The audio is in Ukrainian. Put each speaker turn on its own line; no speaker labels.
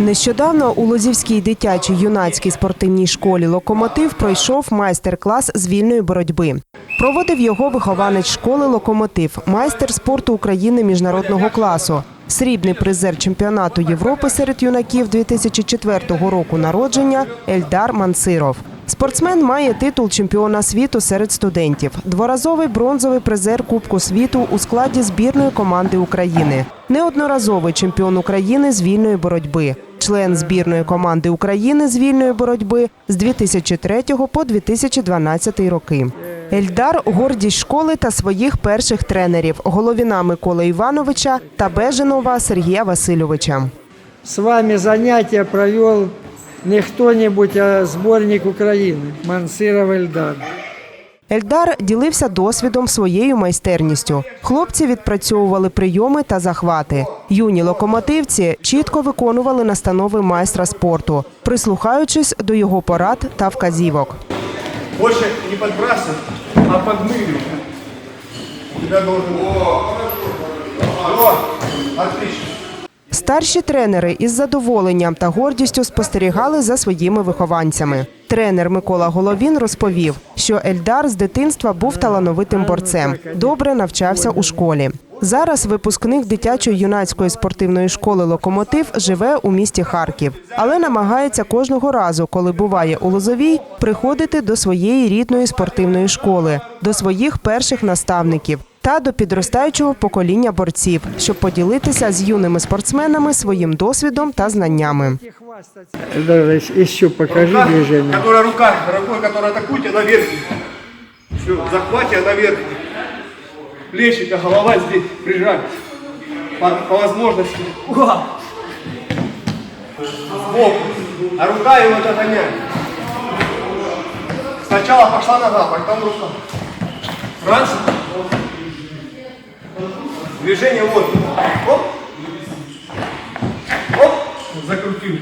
Нещодавно у Лозівській дитячій юнацькій спортивній школі Локомотив пройшов майстер-клас з вільної боротьби. Проводив його вихованець школи Локомотив, майстер спорту України міжнародного класу, срібний призер чемпіонату Європи серед юнаків 2004 року народження Ельдар Мансиров. Спортсмен має титул чемпіона світу серед студентів, дворазовий бронзовий призер Кубку світу у складі збірної команди України, неодноразовий чемпіон України з вільної боротьби, член збірної команди України з вільної боротьби з 2003 по 2012 роки. Ельдар гордість школи та своїх перших тренерів Головіна Миколи Івановича та Беженова Сергія Васильовича.
С вами занятия провел не кто-нибудь, а сборник Украины, Мансиров Эльдар.
Ельдар ділився досвідом своєю майстерністю. Хлопці відпрацьовували прийоми та захвати. Юні локомотивці чітко виконували настанови майстра спорту, прислухаючись до його порад та вказівок.
Больше не подбрасывай, а отлично.
Старші тренери із задоволенням та гордістю спостерігали за своїми вихованцями. Тренер Микола Головін розповів, що Ельдар з дитинства був талановитим борцем, добре навчався у школі. Зараз випускник дитячої юнацької спортивної школи Локомотив живе у місті Харків, але намагається кожного разу, коли буває у Лозовій, приходити до своєї рідної спортивної школи, до своїх перших наставників та до підростаючого покоління борців, щоб поділитися з юними спортсменами своїм досвідом та знаннями.
Еще покажи
Рука, рука, которая атакуете, она верхняя. Все, в захвате она верхняя. Плечика, голова здесь прижать. По, по возможности. Уа! Сбоку. А рука его догоняет. Сначала пошла нога, потом рука. Раз. Движение вот. Оп. Оп. Закрутил.